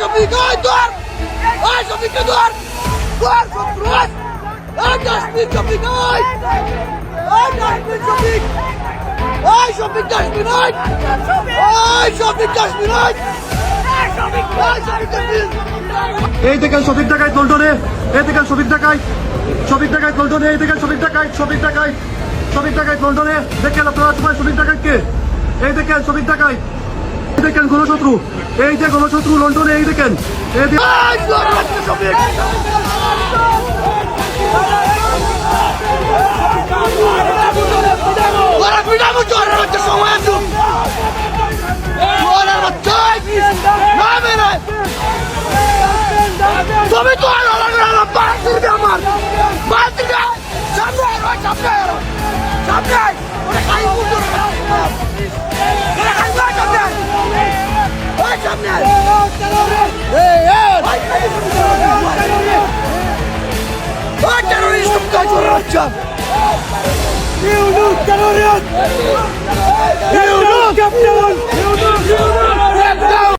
শফিক ওই ধর ওই শফিককে ধর ধর সন্ত্রাস ওই কাশ্মীর শফিক ওই ওই কাশ্মীর শফিক ওই শফিক কাশ্মীর ওই ওই শফিক কাশ্মীর ওই ওই শফিক কাশ্মীর এই দেখেন শফিক ডাকাই দোলটনে এই দেখেন শফিক ডাকাই শফিক ডাকাই দোলটনে এই দেখেন শফিক ডাকাই শফিক ডাকাই শফিক ডাকাই দোলটনে দেখেন আপনারা সবাই শফিক ডাকাইকে এই দেখেন শফিক ডাকাই এই দেখেন গণশত্রু। এই যে গণশত্রু লন্ডনে এই দেখেন। এই যে কাজ করে